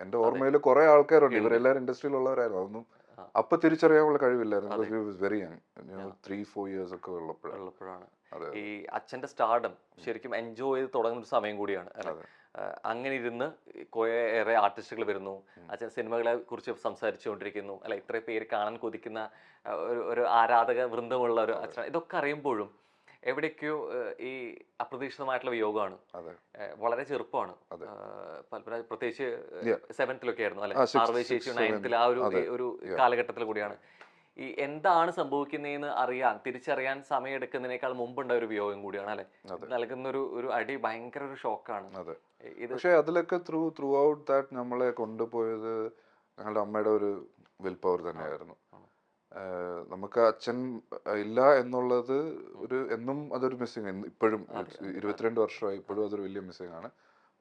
എന്റെ ഓർമ്മയിൽ കുറെ ആൾക്കാരുണ്ട്. ഇവരെല്ലാവരും ഇൻഡസ്ട്രിയിലുള്ളവരായിരുന്നു. അതൊന്നും. അപ്പൊ തിരിച്ചറിയാനുള്ള കഴിവില്ലായിരുന്നു. Very young three four years ഒക്കെ ഉള്ളപ്പോഴാണ്. ഈ അച്ഛന്റെ സ്റ്റാർഡം ശരിക്കും എൻജോയ് ചെയ്ത് തുടങ്ങുന്ന ഒരു സമയം കൂടിയാണ് അങ്ങനെ ഇരുന്ന് കുറെ ഏറെ ആർട്ടിസ്റ്റുകൾ വരുന്നു. അച്ഛൻ സിനിമകളെ കുറിച്ച് സംസാരിച്ചുകൊണ്ടിരിക്കുന്നു. അല്ല ഇത്ര പേര് കാണാൻ കൊതിക്കുന്ന ഒരു ഒരു ആരാധക വൃന്ദമുള്ള ഒരു അച്ഛൻ ഇതൊക്കെ അറിയുമ്പോഴും എവിടേക്കോ ഈ അപ്രതീക്ഷിതമായിട്ടുള്ള വിയോഗമാണ്. വളരെ ചെറുപ്പമാണ്. പ്രത്യേകിച്ച്. സെവൻത്തിലൊക്കെ ആയിരുന്നു അല്ലെ? ആ, sixth, ആറുവയ ശേഷി നയൻത്തിൽ ആ ഒരു ഒരു. കാലഘട്ടത്തിൽ കൂടിയാണ്. ഈ എന്താണ് സംഭവിക്കുന്നതെന്ന് അറിയാൻ തിരിച്ചറിയാൻ സമയം എടുക്കുന്നതിനേക്കാൾ മുമ്പുണ്ട ഒരു വിയോഗം കൂടിയാണ് അല്ലെ. നൽകുന്ന ഒരു ഒരു അടി ഭയങ്കര ഒരു ഷോക്കാണ്. പക്ഷേ അതിലൊക്കെ ത്രൂ ത്രൂ ഔട്ട് ദാറ്റ് നമ്മളെ കൊണ്ടുപോയത് ഞങ്ങളുടെ അമ്മയുടെ ഒരു വിൽ പവർ തന്നെയായിരുന്നു. നമുക്ക് അച്ഛൻ ഇല്ല എന്നുള്ളത് ഒരു എന്നും അതൊരു മിസ്സിങ് ഇപ്പോഴും ഇരുപത്തിരണ്ട് വർഷമായി ഇപ്പോഴും അതൊരു വലിയ മിസ്സിങ് ആണ്.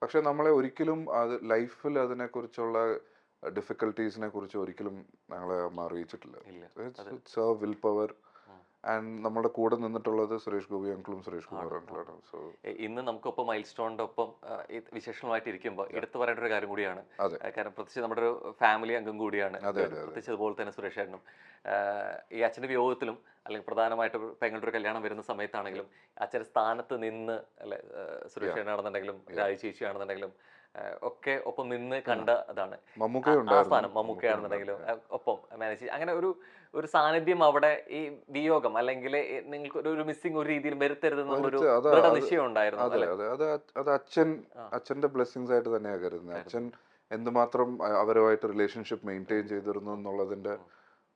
പക്ഷെ നമ്മളെ ഒരിക്കലും അത് ലൈഫിൽ അതിനെക്കുറിച്ചുള്ള ഡിഫിക്കൽട്ടീസിനെ കുറിച്ച് ഒരിക്കലും ഞങ്ങളെ ഇല്ല വിൽ പവർ. ആൻഡ് നമ്മുടെ കൂടെ നിന്നിട്ടുള്ളത് സുരേഷ് ഗോപി അങ്കിളും സുരേഷ് കുമാർ അങ്കിളാണ് സോ ഇന്ന് നമുക്കൊപ്പം മൈൽ സ്റ്റോണിന്റെ ഒപ്പം വിശേഷമായിട്ട് ഇരിക്കുമ്പോൾ എടുത്തു പറയേണ്ട ഒരു കാര്യം കൂടിയാണ്. കാരണം പ്രത്യേകിച്ച് നമ്മുടെ ഒരു ഫാമിലി അംഗം കൂടിയാണ്. പ്രത്യേകിച്ച് അതുപോലെ തന്നെ സുരേഷ് ചേട്ടനും ഈ അച്ഛന്റെ വിയോഗത്തിലും അല്ലെങ്കിൽ പ്രധാനമായിട്ട് പെങ്ങളുടെ ഒരു കല്യാണം വരുന്ന സമയത്താണെങ്കിലും അച്ഛന്റെ സ്ഥാനത്ത് നിന്ന് അല്ലെ സുരേഷ് ചേട്ടനാണെന്നുണ്ടെങ്കിലും രാജ് ചേച്ചിയാണെന്നുണ്ടെങ്കിലും ഒക്കെ ഒപ്പം നിന്ന് കണ്ട അതാണ്. ആ- സ്ഥാനം മമ്മൂക്കയാണെന്നുണ്ടെങ്കിലും ഒപ്പം മാനേജ് അങ്ങനെ ഒരു ഒരു സാന്നിധ്യം അവിടെ ഈ വിയോഗം അല്ലെങ്കിൽ നിങ്ങൾക്ക് ഒരു- മിസ്സിംഗ് ഒരു രീതിയിൽ വരുത്തരുത് എന്നുള്ളൊരു ഉണ്ടായിരുന്നു അതെ അതെ. അത് അച്ഛൻ അച്ഛന്റെ ബ്ലെസ്സിങ്സ് ആയിട്ട് തന്നെയാണ് കരുതുന്നത് അച്ഛൻ എന്തുമാത്രം അവരുമായിട്ട് റിലേഷൻഷിപ്പ് മെയിന്റെയിൻ ചെയ്തിരുന്നു എന്നുള്ളതിന്റെ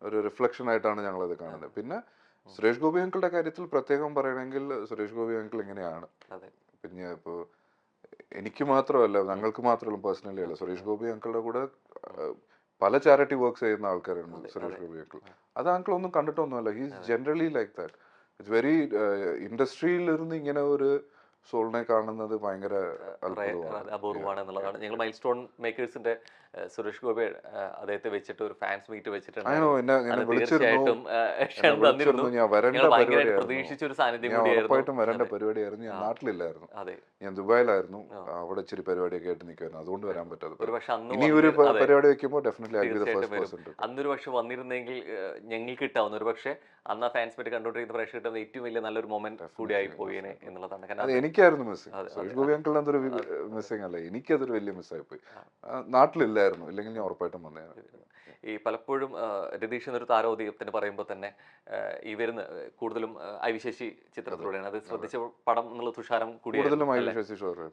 ഒരു റിഫ്ലക്ഷൻ ആയിട്ടാണ് ഞങ്ങൾ അത്. കാണുന്നത് പിന്നെ സുരേഷ് ഗോപി അങ്കിളുടെ കാര്യത്തിൽ പ്രത്യേകം പറയണമെങ്കിൽ സുരേഷ് ഗോപി അങ്കിൾ ഇങ്ങനെയാണ് പിന്നെ ഇപ്പോൾ എനിക്ക് മാത്രമല്ല ഞങ്ങൾക്ക് മാത്രമല്ല പേഴ്സണലി അല്ല സുരേഷ് ഗോപി അങ്കിളുടെ കൂടെ പല ചാരിറ്റി വർക്ക്സ് ചെയ്യുന്ന ആൾക്കാരുണ്ട് സുരേഷ് ഗോപി അങ്കിൾ അത് അങ്കിൾ ഒന്നും കണ്ടിട്ടൊന്നുമല്ല. He's generally like that it's very ഇൻഡസ്ട്രിയിൽ ഇരുന്ന് ഇങ്ങനെ ഒരു സോളിനെ കാണുന്നത് ഭയങ്കര അപൂർവമാണ് എന്നുള്ളതാണ്. ഞങ്ങൾ മൈൽ സ്റ്റോൺ മേക്കേഴ്സിന്റെ സുരേഷ് ഗോപി അദ്ദേഹത്തെ വെച്ചിട്ട് ഒരു ഫാൻസ് മീറ്റ് വെച്ചിട്ടുണ്ട്. പ്രതീക്ഷിച്ച ഒരു സാന്നിധ്യം ഉറപ്പായിട്ടും വരേണ്ട. പരിപാടിയായിരുന്നു. ഞാൻ നാട്ടിലില്ലായിരുന്നു. ഞാൻ ദുബായിലായിരുന്നു. അവിടെ ഇച്ചിരി പരിപാടിയൊക്കെ ആയിട്ട് നിൽക്കുമായിരുന്നു അതുകൊണ്ട് വരാൻ പറ്റാതെ ഒരു ഇനി ഒരു പരിപാടി വെക്കുമ്പോൾ ഡെഫിനറ്റ്ലി അന്നൊരു പക്ഷെ വന്നിരുന്നെങ്കിൽ ഞങ്ങൾക്ക് കിട്ടാവുന്ന ഒരു പക്ഷേ അന്ന് ആ ഫാൻസ് മീറ്റ് കണ്ടുകൊണ്ടിരിക്കുന്ന പ്രേക്ഷകർ ഏറ്റവും വലിയ നല്ലൊരു മൊമെന്റ് കൂടിയായി പോയേനെ എന്നുള്ളതാണ്. കാരണം എനിക്കായിരുന്നു മിസ്സിങ് സുരേഷ് ഗോപി അങ്കിളിന് അതൊരു മിസ്സിങ് അല്ല? എനിക്കതൊരു വലിയ മിസ്സായി പോയി. നാട്ടിലില്ലായിരുന്നു. ഇല്ലെങ്കിൽ ഞാൻ ഉറപ്പായിട്ടും വന്നേ. ഈ പലപ്പോഴും രതീഷ് എന്നൊരു താരോദീപത്തിന് പറയുമ്പോൾ തന്നെ ഈ വരുന്ന കൂടുതലും അവിശേഷി ചിത്രത്തിലൂടെയാണ്. അത് ശ്രദ്ധിച്ച പടം എന്നുള്ള തുഷാരം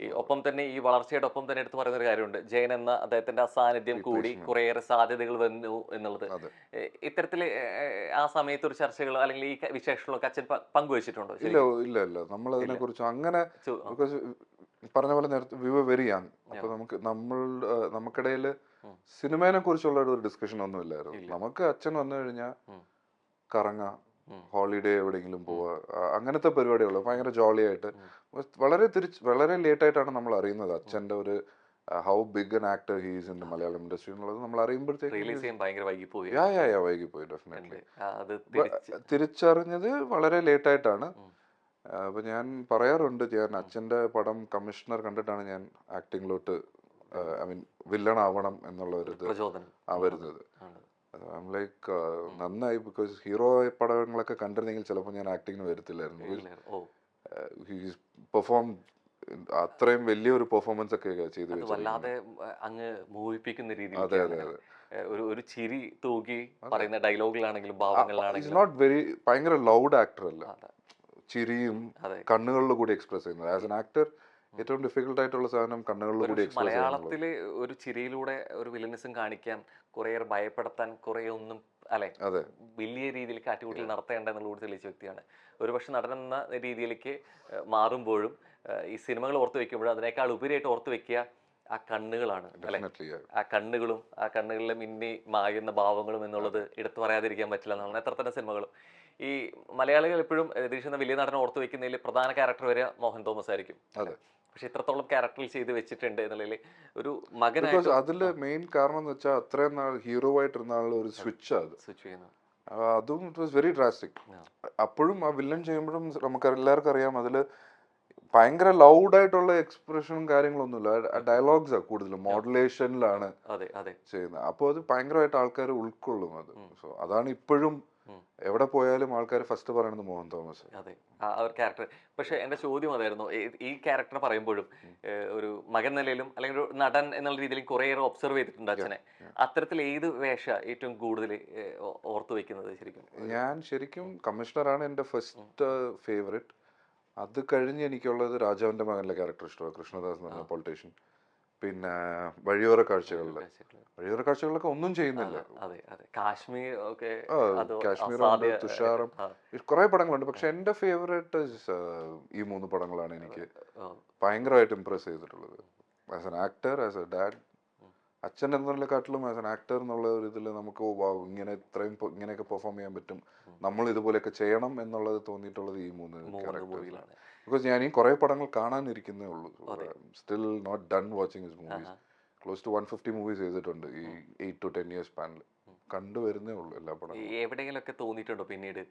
ഈ ഒപ്പം തന്നെ ഈ വളർച്ചയുടെ ഒപ്പം തന്നെ എടുത്തു പറയുന്ന ഒരു കാര്യമുണ്ട്. ജയൻ എന്ന അദ്ദേഹത്തിന്റെ അസാന്നിധ്യം കൂടി കുറേയേറെ സാധ്യതകൾ വന്നു എന്നുള്ളത്. ഇത്തരത്തിൽ ആ സമയത്ത് ഒരു ചർച്ചകൾ അല്ലെങ്കിൽ ഈ വിശേഷങ്ങളൊക്കെ അച്ഛൻ പങ്കുവച്ചിട്ടുണ്ടോ? ഇല്ല ഇല്ല ഇല്ല. നമ്മൾ അതിനെ കുറിച്ച് അങ്ങനെ. ബിക്കോസ് പറഞ്ഞ പോലെ നേരത്തെ വി വർ വെരി യങ് അപ്പൊ നമുക്ക് നമ്മൾ നമുക്കിടയിൽ സിനിമേനെ സിനിമയെ കുറിച്ചുള്ള ഒരു ഡിസ്കഷൻ ഒന്നും ഇല്ലായിരുന്നു നമുക്ക് അച്ഛൻ വന്നു കഴിഞ്ഞാൽ കറങ്ങാ ഹോളിഡേ എവിടെയെങ്കിലും പോവുക അങ്ങനത്തെ പരിപാടികളോ ഭയങ്കര ജോളി ആയിട്ട് വളരെ തിരിച്ച് വളരെ ലേറ്റ് ആയിട്ടാണ് നമ്മൾ അറിയുന്നത് അച്ഛന്റെ ഒരു how big an actor he's in Malayalam industry എന്നുള്ളത് നമ്മൾ അറിയുമ്പോഴത്തേക്ക് വൈകിപ്പോയി. ഡെഫിനറ്റ്ലി തിരിച്ചറിഞ്ഞത് വളരെ ലേറ്റ് ആയിട്ടാണ് ഉം. ആ, അപ്പൊ ഞാൻ പറയാറുണ്ട് ഞാൻ അച്ഛന്റെ പടം കമ്മീഷണർ കണ്ടിട്ടാണ് ഞാൻ ആക്ടിങ്ങിലോട്ട് ഐ മീൻ വില്ലൺ ആവണം എന്നുള്ള ഒരു ഇത് ആ വരുന്നത്. ലൈക്ക് നന്നായി ബിക്കോസ് ഹീറോ പടങ്ങളൊക്കെ കണ്ടിരുന്നെങ്കിൽ ചിലപ്പോൾ ഞാൻ ആക്ടിങ്ങിന് വരത്തില്ലായിരുന്നു. ഓ. പെർഫോം അത്രയും വലിയൊരു പെർഫോമൻസ് ഒക്കെ ചെയ്തു അത് വല്ലാതെ അങ്ങ് മോഹിപ്പിക്കുന്ന അതെ രീതിയിൽ അതെ. അതെ ഒരു ഒരു ചിരി തൂക്കി പറയുന്ന ഡയലോഗിലാണെങ്കിലും ഭാവങ്ങളിലാണെങ്കിലും. നോട്ട് വെരി ഭയങ്കര ലൗഡ് ആക്ടർ അല്ല. അതെ. ചിരിയും കണ്ണുകളിലൂടെ കണ്ണുകളിൽ കൂടി എക്സ്പ്രസ് ചെയ്യുന്നത്. ആസ് എൻ ആക്ടർ ഏറ്റവും ഡിഫിക്കൽട്ട് ആയിട്ടുള്ള സാധനം കണ്ണുകളിൽ കൂടി മലയാളത്തിൽ ഒരു ചിരിയിലൂടെ ഒരു വില്ലനിസം കാണിക്കാൻ കുറെ ഭയപ്പെടുത്താൻ കുറേ ഒന്നും അല്ലെ? അതെ. വലിയ രീതിയിൽ കാറ്റുകൂട്ടിൽ നടത്തേണ്ട എന്നുള്ള കൂടി തെളിയിച്ച വ്യക്തിയാണ്. ഒരുപക്ഷെ നടനെന്ന രീതിയിലേക്ക് മാറുമ്പോഴും ഈ സിനിമകൾ ഓർത്ത് വെക്കുമ്പോഴും അതിനേക്കാൾ ഉപരിയായിട്ട് ഓർത്ത് വെക്കുക ആ കണ്ണുകളാണ് അല്ലെ? ആ കണ്ണുകളും ആ കണ്ണുകളിലെ മിന്നി മായുന്ന ഭാവങ്ങളും എന്നുള്ളത് എടുത്തു പറയാതിരിക്കാൻ പറ്റില്ല എന്നാണ്. എത്ര തന്നെ സിനിമകളും. ഈ മലയാളികൾ എപ്പോഴും രതീഷ് എന്ന വലിയ നടനെ ഓർത്ത് വെക്കുന്നതിൽ പ്രധാന ക്യാരക്ടർ വരെ മോഹൻ തോമസ് ആയിരിക്കും. അതെ. പക്ഷെ ഇത്രത്തോളം ക്യാരക്ടറിൽ ചെയ്ത് വെച്ചിട്ടുണ്ട് എന്നുള്ളതിൽ ഒരു മകൻ മകനായിട്ട് അതിൽ മെയിൻ കാരണം എന്ന് വെച്ചാൽ അത്രയും നാൾ ഹീറോ ആയിട്ടിരുന്ന ആളുടെ ഒരു സ്വിച്ച് അത്. സ്വിച്ച് ചെയ്യുന്നത് അതും ഇറ്റ് വാസ് വെരി ഡ്രാസ്റ്റിക് അപ്പോഴും ആ വില്ലൻ ചെയ്യുമ്പോഴും നമുക്ക് എല്ലാവർക്കും അറിയാം അതിൽ ഭയങ്കര ലൗഡായിട്ടുള്ള എക്സ്പ്രഷനും കാര്യങ്ങളൊന്നുമില്ല. ഡയലോഗ്സ് ആണ് കൂടുതലും. മോഡുലേഷനിലാണ് ചെയ്യുന്നത്. അപ്പോൾ അത് ഭയങ്കരമായിട്ട് ആൾക്കാർ ഉൾക്കൊള്ളും അത്. സോ അതാണ് ഇപ്പോഴും. എവിടെ പോയാലും ആൾക്കാർ ഫസ്റ്റ് പറയുന്നത് മോഹൻ തോമസ്. അതെ. ആ ഒരു ക്യാരക്ടർ പക്ഷെ എന്റെ ചോദ്യം അതായിരുന്നു ഈ- ഈ ക്യാരക്ടർ പറയുമ്പോഴും ഒരു മകൻ നിലയിലും അല്ലെങ്കിൽ ഒരു നടൻ എന്നുള്ള രീതിയിലും കുറേയേറെ ഒബ്സർവ് ചെയ്തിട്ടുണ്ട് അച്ഛനെ. അത്തരത്തിൽ ഏത് വേഷ ഏറ്റവും കൂടുതൽ ഓർത്തു വെക്കുന്നത് ശരിക്കും? ഞാൻ ശരിക്കും കമ്മീഷണറാണ് എന്റെ ഫസ്റ്റ് ഫേവറേറ്റ് അത് കഴിഞ്ഞ് എനിക്കുള്ളത് രാജാവിന്റെ മകനിലെ ക്യാരക്ടർ ഇഷ്ടമാണ്. കൃഷ്ണദാസ് എന്ന് പറഞ്ഞ പൊളിറ്റീഷ്യൻ പിന്നെ വഴിയോര കാഴ്ചകളിൽ വഴിയോര കാഴ്ചകളിലൊക്കെ ഒന്നും ചെയ്യുന്നില്ല. കാശ്മീർ ഒക്കെ കാശ്മീറുണ്ട്, തുഷാറും. കുറെ പടങ്ങളുണ്ട്. പക്ഷെ എന്റെ ഫേവറേറ്റ് ഈ മൂന്ന് പടങ്ങളാണ് എനിക്ക് ഭയങ്കരമായിട്ട് ഇമ്പ്രസ് ചെയ്തിട്ടുള്ളത്. As an actor as a dad അച്ഛൻ എന്നതിനെക്കാട്ടിലും ആസ് എൻ ആക്ടർ എന്നുള്ള ഒരു ഇതിൽ നമുക്ക് ഇങ്ങനെ ഇത്രയും ഇങ്ങനെയൊക്കെ പെർഫോം ചെയ്യാൻ പറ്റും. നമ്മൾ ഇതുപോലെയൊക്കെ ചെയ്യണം എന്നുള്ളത് തോന്നിയിട്ടുള്ളത് ഈ മൂന്ന് മൂന്ന് ബിക്കോസ് ഞാൻ ഈ കുറേ പടങ്ങൾ കാണാനിരിക്കുന്നേ ഉള്ളൂ. Still not done watching his movies close to one fifty movies ചെയ്തിട്ടുണ്ട് ഈ എയ്റ്റ് ടു ടെൻ ഇയേഴ്സ് സ്പാനിൽ കണ്ടുവരുന്നേ ഉള്ളൂ എല്ലാ പടം പടങ്ങളും എവിടെയെങ്കിലുമൊക്കെ തോന്നിയിട്ടുണ്ടോ പിന്നീട്?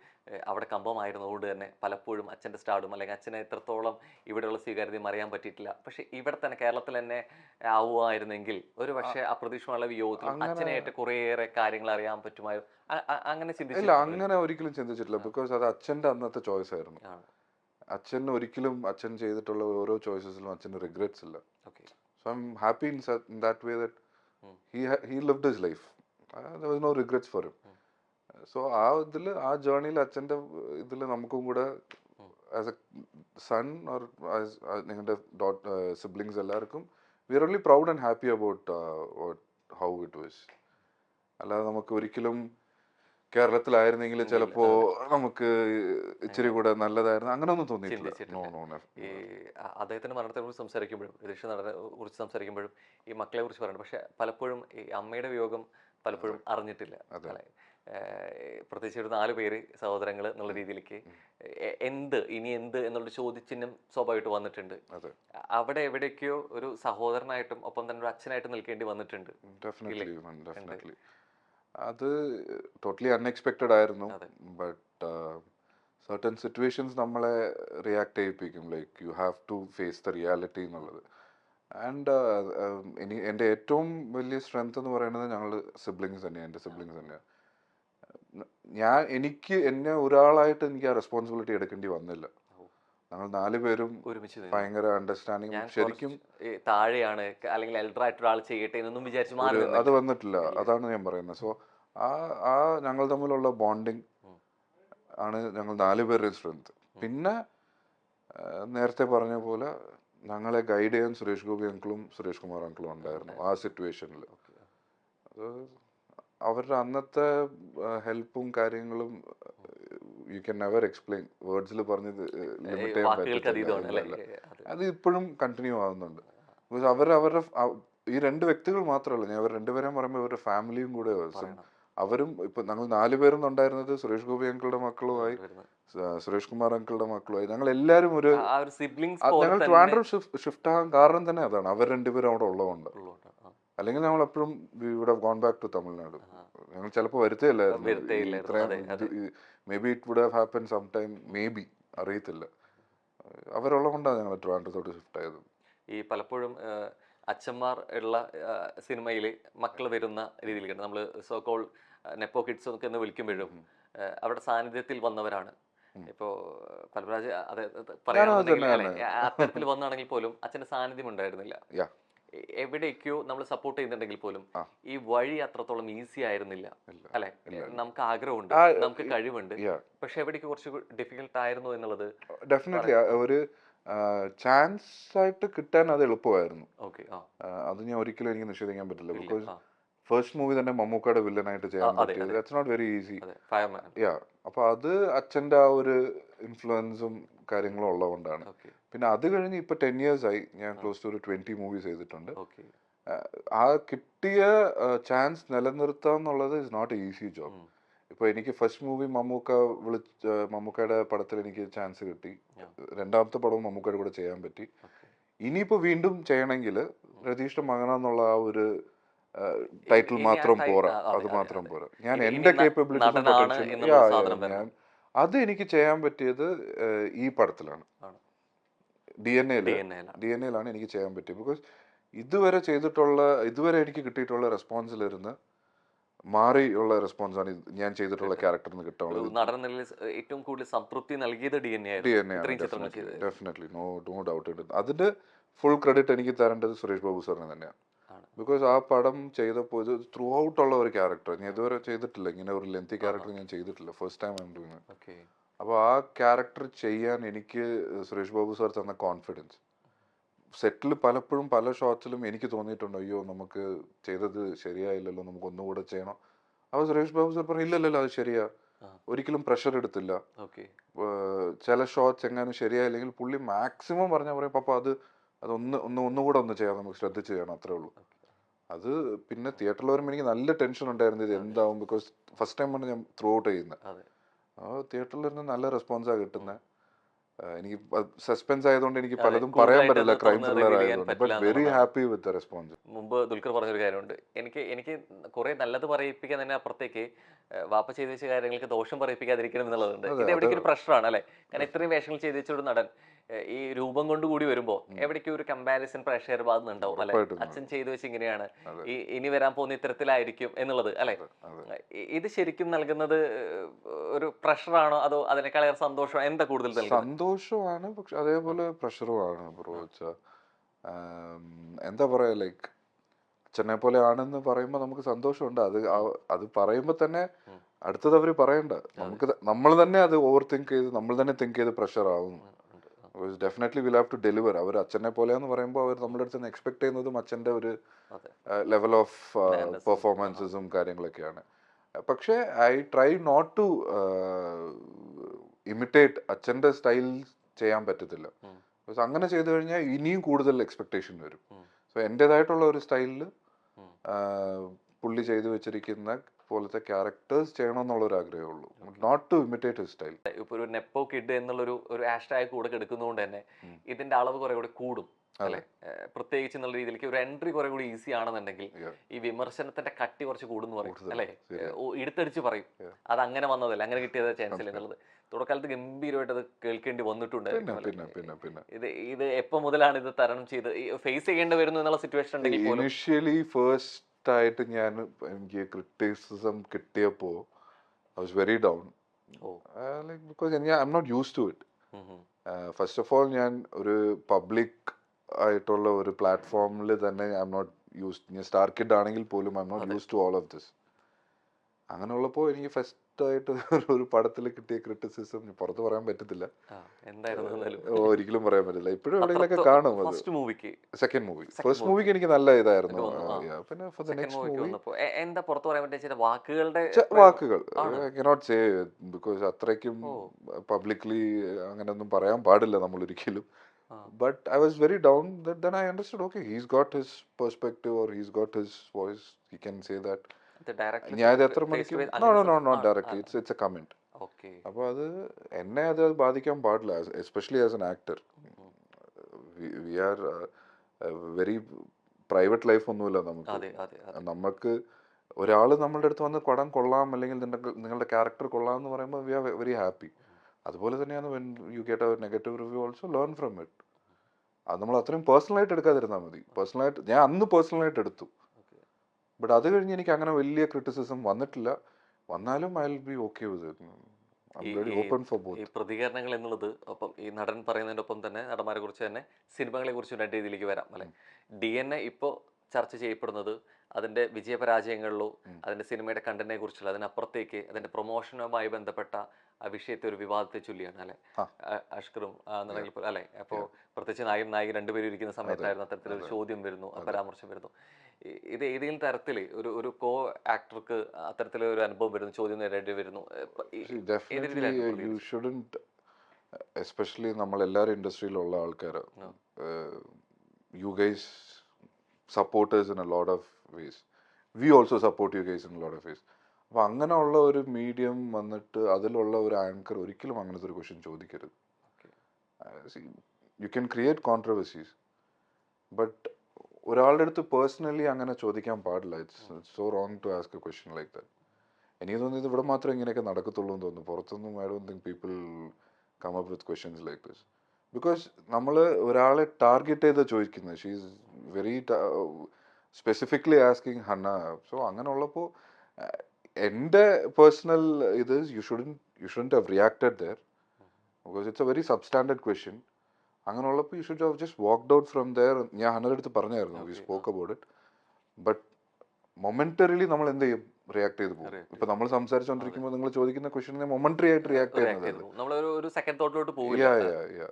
അവിടെ കമ്പമായിരുന്നതുകൊണ്ട് തന്നെ പലപ്പോഴും അച്ഛന്റെ സ്റ്റാഡും അല്ലെങ്കിൽ അച്ഛനെ എത്രത്തോളം ഇവിടെയുള്ള സ്വീകാര്യതയും അറിയാൻ പറ്റിയിട്ടില്ല. പക്ഷെ ഇവിടെ തന്നെ കേരളത്തിൽ തന്നെ ആവുമായിരുന്നെങ്കിൽ ഒരു പക്ഷേ അപ്രതീക്ഷിതമായ വിയോഗത്തിൽ അച്ഛനായിട്ട് കുറേയേറെ കാര്യങ്ങൾ അറിയാൻ പറ്റുമായിരുന്നു. അങ്ങനെ ചിന്തിച്ചില്ല? അങ്ങനെ ഒരിക്കലും ചിന്തിച്ചിട്ടില്ല. ബിക്കോസ് അത് അച്ഛന്റെ അന്നത്തെ ചോയ്സ് ആയിരുന്നു. അച്ഛൻ ഒരിക്കലും അച്ഛൻ ചെയ്തിട്ടുള്ള ഓരോ ചോയ്സസിലും അച്ഛന് റിഗ്രറ്റ്സ് ഇല്ല. Okay so I'm happy in that way that. He he lived his life was no regrets for him so ആ ഇതിൽ ആ ജേർണിയിൽ അച്ഛന്റെ ഇതിൽ നമുക്കും കൂടെ. ആസ് എ സൺ ഓർ നിങ്ങളുടെ ഡോട്ട് സിബ്ലിങ്സ് എല്ലാവർക്കും we are only proud and happy about how it was അല്ലാതെ നമുക്ക് ഒരിക്കലും കേരളത്തിലായിരുന്നെങ്കിൽ ചിലപ്പോ നമുക്ക് ഇച്ചിരി കൂടെ നല്ലതായിരുന്നു. അങ്ങനെ ഒന്നും തോന്നിയിട്ടില്ല ഈ അ- അദ്ദേഹത്തിന്റെ മരണത്തെ കുറിച്ച് സംസാരിക്കുമ്പോഴും രക്ഷ നടനെ കുറിച്ച് സംസാരിക്കുമ്പോഴും ഈ മക്കളെ കുറിച്ച് പറയുന്നത് പക്ഷെ പലപ്പോഴും ഈ അമ്മയുടെ വിയോഗം പലപ്പോഴും അറിഞ്ഞിട്ടില്ല. അതെ. പ്രത്യേകിച്ച് ഒരു നാല് പേര് സഹോദരങ്ങൾ എന്നുള്ള രീതിയിലേക്ക് എന്ത് ഇനി എന്ത് എന്നുള്ള ചോദ്യചിഹ്നം സ്വാഭാവികമായിട്ട് വന്നിട്ടുണ്ട്. അവിടെ എവിടേക്കോ ഒരു സഹോദരനായിട്ടും ഒപ്പം തന്നെ ഒരു അച്ഛനായിട്ടും നിൽക്കേണ്ടി വന്നിട്ടുണ്ട്. അത് ടോട്ടലി അൺഎക്സ്പെക്റ്റഡ് ആയിരുന്നു. ബട്ട് സർട്ടൻ സിറ്റുവേഷൻസ് നമ്മളെ റിയാക്ട് ചെയ്യിപ്പിക്കും. Like you have to face the reality എന്നുള്ളത്. ആൻഡ് ഇനി എന്റെ ഏറ്റവും വലിയ സ്ട്രെങ്ത് എന്ന് പറയുന്നത് ഞങ്ങൾ സിബ്ലിങ്സ് തന്നെയാണ് എന്റെ സിബ്ലിങ്സ് തന്നെയാണ് ഞാൻ എനിക്ക് എന്നെ ഒരാളായിട്ട് എനിക്ക് ആ റെസ്പോൺസിബിലിറ്റി എടുക്കേണ്ടി വന്നില്ല. ഞങ്ങൾ നാല് പേരും ഒരുമിച്ച്. ഭയങ്കര അണ്ടർസ്റ്റാൻഡിങ് ശരിക്കും താഴെയാണ് അല്ലെങ്കിൽ എൽഡർ ആയിട്ട് ഒരാൾ ചെയ്യട്ടെ എന്നൊന്നും വിചാരിച്ചു അത് വന്നിട്ടില്ല. അതാണ് ഞാൻ പറയുന്നത്. സോ ആ ആ ഞങ്ങൾ തമ്മിലുള്ള ബോണ്ടിങ് ആണ് ഞങ്ങൾ നാല് പേരുടെ സ്ട്രെങ്ത് പിന്നെ നേരത്തെ പറഞ്ഞ പോലെ ഞങ്ങളെ ഗൈഡ് ചെയ്യാൻ സുരേഷ് ഗോപി അങ്കിളും സുരേഷ് കുമാർ അങ്കിളും ഉണ്ടായിരുന്നു ആ സിറ്റുവേഷനിൽ അത് അവരുടെ അന്നത്തെ ഹെൽപ്പും കാര്യങ്ങളും യു ക്യാൻ നെവർ എക്സ്പ്ലെയിൻ വേർഡ്സിൽ പറഞ്ഞ് ലിമിറ്റ് ചെയ്യാൻ അത് ഇപ്പോഴും കണ്ടിന്യൂ ആവുന്നുണ്ട്. ബിക്കോസ് അവർ അവരുടെ ഈ രണ്ട് വ്യക്തികൾ മാത്രമല്ല ഞാൻ അവർ രണ്ടുപേരെയും പറയുമ്പോൾ ഇവരുടെ ഫാമിലിയും കൂടെ. അവരും ഇപ്പൊ ഞങ്ങൾ നാലുപേരും ഉണ്ടായിരുന്നത് സുരേഷ് ഗോപി അങ്കിളുടെ മക്കളുമായി. സുരേഷ് കുമാർ അങ്കിളുടെ മക്കളുമായി. ഞങ്ങൾ എല്ലാവരും ഒരു ഞങ്ങൾ ട്രിവാൻഡ്രം ഷിഫ്റ്റ് ആകാൻ കാരണം തന്നെ അതാണ്. അവർ രണ്ടുപേരും അവിടെ ഉള്ളതുകൊണ്ട്. അല്ലെങ്കിൽ ഞങ്ങൾ എപ്പോഴും ഇവിടെ ഗോൺ ബാക്ക് ടു തമിഴ്നാട്. ഞങ്ങൾ ചിലപ്പോൾ വരുത്തേയില്ലായിരുന്നു. May be it would have happen some time may be അറിയത്തില്ല. അവരുള്ളത് കൊണ്ടാണ് ഞങ്ങൾ ട്രിവാൻഡ്രത്തോട്ട് ഷിഫ്റ്റ് ആയത്. ഈ പലപ്പോഴും അച്ഛന്മാർ ഉള്ള സിനിമയിൽ മക്കൾ വരുന്ന രീതിയിലാണ് നമ്മൾ സോ കോൾ നെപ്പോ കിഡ്സ് ഒക്കെ എന്ന് വിളിക്കുമ്പോഴും അവിടെ അവരുടെ സാന്നിധ്യത്തിൽ വന്നവരാണ്. ഇപ്പോ പൽവരാജ് അതെ. അല്ലെ, അത്തരത്തിൽ വന്നാണെങ്കിൽ പോലും അച്ഛന്റെ സാന്നിധ്യം ഉണ്ടായിരുന്നില്ല. എവിടേക്കോ നമ്മൾ സപ്പോർട്ട് ചെയ്യുന്നുണ്ടെങ്കിൽ പോലും ഈ വഴി അത്രത്തോളം ഈസി ആയിരുന്നില്ല. അല്ലെ? നമുക്ക് ആഗ്രഹമുണ്ട്. നമുക്ക് കഴിവുണ്ട്. പക്ഷെ എവിടേക്ക് കുറച്ച് ഡിഫിക്കൽട്ട് ആയിരുന്നു എന്നുള്ളത് ഡെഫിനറ്റ്ലി ഒരു ചാൻസ് ആയിട്ട് കിട്ടാൻ അത് എളുപ്പമായിരുന്നു. അത് ഞാൻ ഒരിക്കലും എനിക്ക് നിഷേധിക്കാൻ പറ്റില്ല. ബിക്കോസ് ഫസ്റ്റ് മൂവി തന്നെ മമ്മൂക്കയുടെ വില്ലനായിട്ട് ചെയ്യാൻ പറ്റിയത്. That's not very easy yeah അപ്പൊ അത് അച്ഛന്റെ ആ ഒരു ഇൻഫ്ലുവൻസും കാര്യങ്ങളും ഉള്ളതുകൊണ്ടാണ്. കൊണ്ടാണ് പിന്നെ അത് കഴിഞ്ഞ് ഇപ്പൊ ടെൻ ഇയേഴ്സ് ആയി. ഞാൻ ക്ലോസ് ടു ഒരു ട്വന്റി മൂവീസ് ചെയ്തിട്ടുണ്ട്. ആ കിട്ടിയ ചാൻസ് നിലനിർത്തുക എന്നുള്ളത് is not a easy job ഇപ്പൊ എനിക്ക് ഫസ്റ്റ് മൂവി മമ്മൂക്ക വിളിച്ച മമ്മൂക്കയുടെ പടത്തിൽ എനിക്ക് ചാൻസ് കിട്ടി. രണ്ടാമത്തെ പടവും മമ്മൂക്കയുടെ കൂടെ ചെയ്യാൻ പറ്റി. ഇനിയിപ്പോ വീണ്ടും ചെയ്യണമെങ്കിൽ രതീഷിന്റെ മകനെന്നുള്ള ആ ഒരു ടൈറ്റിൽ മാത്രം പോരാ. അത് മാത്രം. പോരാ. ഞാൻ എന്റെ കേപ്പബിലിറ്റി ഞാൻ അത് എനിക്ക് ചെയ്യാൻ പറ്റിയത് ഈ പടത്തിലാണ്. ഡി എൻ എയിൽ ഡി എൻ എയിലാണ് ഡി എൻ എയിലാണ് എനിക്ക് ചെയ്യാൻ പറ്റിയത്. ബിക്കോസ് ഇതുവരെ ചെയ്തിട്ടുള്ള ഇതുവരെ എനിക്ക് കിട്ടിയിട്ടുള്ള റെസ്പോൺസിലിരുന്ന് മാറിയുള്ള ആണ് ഞാൻ ചെയ്തിട്ടുള്ള ക്യാരക്ടറിന് കിട്ടാനുള്ളത് നടൻ ഏറ്റവും കൂടുതൽ സംതൃപ്തി നൽകിയത് D N A definitely no no doubt അതിന്റെ ഫുൾ ക്രെഡിറ്റ് എനിക്ക് തരേണ്ടത് സുരേഷ് ബാബു സാറിന് തന്നെയാണ്. ബിക്കോസ് ആ പടം ചെയ്തപ്പോൾ ഇത് ത്രൂ ഔട്ട് ഉള്ള ഒരു ക്യാരക്ടർ ഞാൻ ഇതുവരെ ചെയ്തിട്ടില്ല. ഇങ്ങനെ ഒരു ലെന്തി ക്യാരക്ടർ ഞാൻ ചെയ്തിട്ടില്ല. ഫസ്റ്റ് ടൈം ആണ് ഡൂയിങ് അപ്പോൾ ആ ക്യാരക്ടർ ചെയ്യാൻ എനിക്ക് സുരേഷ് ബാബു സാർ തന്ന കോൺഫിഡൻസ് സെറ്റിൽ പലപ്പോഴും പല ഷോട്ട്സിലും എനിക്ക് തോന്നിയിട്ടുണ്ട് അയ്യോ നമുക്ക് ചെയ്തത് ശരിയായില്ലല്ലോ നമുക്ക് ഒന്നുകൂടെ ചെയ്യണം. അപ്പോൾ സുരേഷ് ബാബു സാർ പറഞ്ഞു ഇല്ലല്ലോ അത് ശരിയാ. ഒരിക്കലും പ്രഷർ എടുത്തില്ല. ഓക്കെ. ചില ഷോട്ട്സ് എങ്ങാനും ശരിയായില്ലെങ്കിൽ പുള്ളി മാക്സിമം പറഞ്ഞാൽ പറയും പപ്പ അത് അതൊന്ന് ഒന്ന് ഒന്നുകൂടെ ഒന്ന് ചെയ്യാം നമുക്ക് ശ്രദ്ധിച്ച് ചെയ്യണം അത്രേ ഉള്ളൂ. അത് പിന്നെ തിയേറ്ററിൽ വരുമ്പോൾ എനിക്ക് നല്ല ടെൻഷൻ ഉണ്ടായിരുന്നു ഇത് എന്താവും? ബിക്കോസ് ഫസ്റ്റ് ടൈം ആണ് ഞാൻ ത്രൂ ഔട്ട് ചെയ്യുന്നത്. അതെ. തിയേറ്ററിൽ നിന്ന് നല്ല റെസ്പോൺസാണ് കിട്ടുന്നത് എനിക്ക് സസ്പെൻസ് ആയതുകൊണ്ട് എനിക്ക് പലതും പറയാൻ പറ്റില്ല. ക്രൈം ത്രില്ലർ ആയതുകൊണ്ട്. But very happy with response മുമ്പ് ദുൽഖർ പറഞ്ഞൊരു കാര്യമുണ്ട്. എനിക്ക് എനിക്ക് കുറെ നല്ലത് പറയിപ്പിക്കാൻ തന്നെ അപ്പുറത്തേക്ക് വാപ്പ ചെയ്തു വെച്ച കാര്യങ്ങൾക്ക് ദോഷം പറയിപ്പിക്കാതിരിക്കണം എന്നുള്ളതുണ്ട്. ഇത് എവിടേക്ക് ഒരു പ്രഷറാണ് അല്ലെ? കാരണം ഇത്രയും വേഷങ്ങൾ ചെയ്തു വെച്ച ഒരു നടൻ ഈ രൂപം കൊണ്ട് കൂടി വരുമ്പോ എവിടേക്കും ഒരു കമ്പാരിസൺ പ്രഷർ ഭാഗത്തുണ്ടാവും അല്ലെ? അച്ഛൻ ചെയ്തു വെച്ച് ഇങ്ങനെയാണ്. ഈ ഇനി വരാൻ പോകുന്ന ഇത്തരത്തിലായിരിക്കും എന്നുള്ളത് അല്ലെ? ഇത് ശരിക്കും നൽകുന്നത് ഒരു പ്രഷറാണോ അതോ അതിനേക്കാളേറെ സന്തോഷം എന്താ കൂടുതൽ നൽകുന്നത്? സന്തോഷമാണ് പക്ഷെ അതേപോലെ പ്രഷറുമാണ് ബ്രോ. എന്താ പറയാ ലൈക്ക് അച്ഛനെ പോലെ ആണെന്ന് പറയുമ്പോൾ നമുക്ക് സന്തോഷമുണ്ട്. അത് അത് പറയുമ്പോൾ തന്നെ. അടുത്തത് അവർ പറയണ്ട. നമുക്ക് നമ്മൾ തന്നെ അത് ഓവർ തിങ്ക് ചെയ്ത് നമ്മൾ തന്നെ തിങ്ക് ചെയ്ത് പ്രഷർ ആവും. Definitely will have to deliver അവർ അച്ഛനെ പോലെയെന്ന് പറയുമ്പോൾ അവർ നമ്മുടെ അടുത്ത് നിന്ന് എക്സ്പെക്ട് ചെയ്യുന്നതും അച്ഛന്റെ ഒരു ലെവൽ ഓഫ്. പെർഫോമൻസസും കാര്യങ്ങളൊക്കെയാണ്. പക്ഷേ I try not to imitate അച്ഛന്റെ സ്റ്റൈൽ ചെയ്യാൻ പറ്റത്തില്ല. പക്ഷെ അങ്ങനെ ചെയ്തു കഴിഞ്ഞാൽ ഇനിയും കൂടുതൽ എക്സ്പെക്ടേഷൻ വരും. സോ എന്റെതായിട്ടുള്ള ഒരു സ്റ്റൈലിൽ പുള്ളി ചെയ്തു വെച്ചിരിക്കുന്ന പോലത്തെ ക്യാരക്ടേഴ്സ് ചെയ്യണമെന്നുള്ള ഒരു ആഗ്രഹമേ ഉള്ളൂ. Not to imitate his style ഇപ്പൊ ഒരു നെപ്പോ കിഡ് എന്നുള്ളൊരു ഒരു ഹാഷ്ടാഗ് കൂടെ എടുക്കുന്നതുകൊണ്ട് തന്നെ ഇതിന്റെ അളവ് കുറെ കൂടെ കൂടും. അല്ലെ? പ്രത്യേകിച്ച് എന്നുള്ള രീതിയിലേക്ക് ഒരു എൻട്രി കുറെ കൂടി ഈസി ആണെന്നുണ്ടെങ്കിൽ ഈ വിമർശനത്തിന്റെ കട്ടി കുറച്ച് കൂടുന്നു പറയും അല്ലെ? എടുത്തടിച്ച് പറയും. അത് അങ്ങനെ വന്നതല്ല അങ്ങനെ കിട്ടിയത് ചാൻസ് ഇല്ല എന്നുള്ളത്. തുടക്കാലത്ത് ഗംഭീരമായിട്ട് അത് കേൾക്കേണ്ടി വന്നിട്ടുണ്ട്. ഇത് ഇത് എപ്പോ മുതലാണ് ഇത് തരണം ചെയ്ത് ഫേസ് ചെയ്യേണ്ടി വരുന്നു എന്നുള്ള സിറ്റുവേഷൻ ഉണ്ടെങ്കിൽ ഇനിഷ്യലി ഫസ്റ്റ് ആയിട്ട് ഞാൻ എനിക്ക് ക്രിറ്റിസിസം കിട്ടിയപ്പോ I was very down like because I'm not use to it. First of all ഞാൻ ഒരു പബ്ലിക് ആയിട്ടുള്ള ഒരു പ്ലാറ്റ്ഫോമിൽ തന്നെ ഐ എം നോട്ട് യൂസ് ഞാൻ സ്റ്റാർ കിഡ് ആണെങ്കിൽ പോലും I'm not use to all of this അങ്ങനെ ഉള്ളപ്പോൾ എനിക്ക് ഫസ്റ്റ് ആയിട്ട് ഒരു- പടത്തിൽ കിട്ടിയ ക്രിറ്റിസിസം പുറത്ത് പറയാൻ പറ്റത്തില്ല. ഒരിക്കലും പറയാൻ പറ്റില്ല ഇപ്പോഴും എവിടെയെങ്കിലൊക്കെ കാണും ഫസ്റ്റ് മൂവിക്ക് സെക്കൻഡ് മൂവി ഫസ്റ്റ്. മൂവിക്ക് എനിക്ക് നല്ല ഇതായിരുന്നു. പിന്നെ ഫോർ ദ നെക്സ്റ്റ് മൂവി എന്താ പുറത്ത് പറയാൻ പറ്റിയ വാക്കുകളുടെ വാക്കുകൾ. ഐ കനോട്ട് സേ ബിക്കോസ് അത്രയ്ക്കും. പബ്ലിക്ലി അങ്ങനെയൊന്നും പറയാൻ പാടില്ല നമ്മൾ ഒരിക്കലും understood okay he's got his perspective or he's got his voice he can say that ഇത് directly ഞാൻ ഇത് face എത്ര to മണിക്ക് face no no no not directly it's it's a comment അപ്പോൾ അത് എന്നെ അത് ബാധിക്കാൻ പാടില്ല especially as an actor we are very private life ഒന്നുമില്ല നമുക്ക്. നമുക്ക് ഒരാൾ നമ്മളുടെ അടുത്ത് വന്ന് പടം കൊള്ളാം അല്ലെങ്കിൽ നിങ്ങളുടെ ക്യാരക്ടർ കൊള്ളാം എന്ന് പറയുമ്പോൾ വി ആർ വെരി ഹാപ്പി അതുപോലെ തന്നെയാണ് when you get a negative review also learn from it അത് നമ്മൾ അത്രയും പേഴ്സണലായിട്ട് എടുക്കാതിരുന്നാൽ മതി. പേഴ്സണലായിട്ട് ഞാൻ അന്ന് പേഴ്സണലായിട്ട് എടുത്തു. ബട്ട് അത് കഴിഞ്ഞ് എനിക്ക് അങ്ങനെ വലിയ ക്രിറ്റിസിസം വന്നിട്ടില്ല. വന്നാലും I will be okay with ഈ- പ്രതികരണങ്ങൾ എന്നുള്ളത് ഒപ്പം ഈ നടൻ പറയുന്നതിനൊപ്പം തന്നെ നടന്മാരെ കുറിച്ച് തന്നെ സിനിമകളെ കുറിച്ച് രണ്ട് രീതിയിലേക്ക് വരാം അല്ലെ? ഡി എൻ എ ഇപ്പോൾ ചർച്ച ചെയ്യപ്പെടുന്നത് അതിന്റെ വിജയപരാജയങ്ങളിലോ അതിന്റെ അതിന്റെ സിനിമയുടെ കണ്ടന്റിനെ കുറിച്ചുള്ള അതിനപ്പുറത്തേക്ക് അതിന്റെ പ്രൊമോഷനുമായി ബന്ധപ്പെട്ട ആ വിഷയത്തെ ഒരു വിവാദത്തെ ചൊല്ലിയാണ് അല്ലെ. അഷ്കറും എന്നുണ്ടെങ്കിൽ അല്ലെ അപ്പോൾ പ്രത്യേകിച്ച് നായകൻ നായിക രണ്ടുപേരും ഇരിക്കുന്ന സമയത്തായിരുന്നു അത്തരത്തിലൊരു അതെ. ചോദ്യം വരുന്നു പരാമർശം വരുന്നു ഇത് ഏതെങ്കിലും തരത്തിൽ ഒരു ഒരു കോ ആക്ടർക്ക് അത്തരത്തിലൊരു അനുഭവം വരുന്നു ചോദ്യം നേരിടേണ്ടി വരുന്നു? എസ്പെഷ്യലി നമ്മൾ എല്ലാവരും ഇൻഡസ്ട്രിയിലുള്ള ആൾക്കാർ. You guys supporters in a lot of ways we also support you guys in lot of ways അപ്പോൾ അങ്ങനെയുള്ള ഒരു മീഡിയം വന്നിട്ട് അതിലുള്ള ഒരു ആങ്കർ ഒരിക്കലും അങ്ങനത്തെ ഒരു ക്വസ്റ്റ്യൻ ചോദിക്കരുത്. You can create controversies but ഒരാളുടെ അടുത്ത് പേഴ്സണലി അങ്ങനെ ചോദിക്കാൻ പാടില്ല. It's so wrong to ask a question like that എനിക്ക് തോന്നുന്നത് ഇവിടെ മാത്രം ഇങ്ങനെയൊക്കെ നടക്കത്തുള്ളൂ എന്ന് തോന്നുന്നു. പുറത്തൊന്നും I don't think people come up with questions like this because നമ്മൾ ഒരാളെ ടാർഗറ്റ് ചെയ്ത് ചോദിക്കുന്നത് she's very specifically asking Hannah so അങ്ങനെ ഉള്ളപ്പോൾ എന്റെ പേഴ്സണൽ ഇത് you shouldn't you shouldn't have reacted there because it's a very substandard question അങ്ങനെ ഉള്ളപ്പോൾ you should have just walked out from there ഞാൻ ഹന്നയുടെ അടുത്ത് പറഞ്ഞായിരുന്നു we spoke about it but momentarily നമ്മൾ എന്ത് ചെയ്യും? റിയാക്ട് ചെയ്ത് പോകും. ഇപ്പൊ നമ്മൾ സംസാരിച്ചുകൊണ്ടിരിക്കുമ്പോൾ നിങ്ങൾ ചോദിക്കുന്ന ക്വസ്റ്റിനെ മൊമെന്ററി ആയിട്ട് റിയാക്ട് ചെയ്യുന്നത്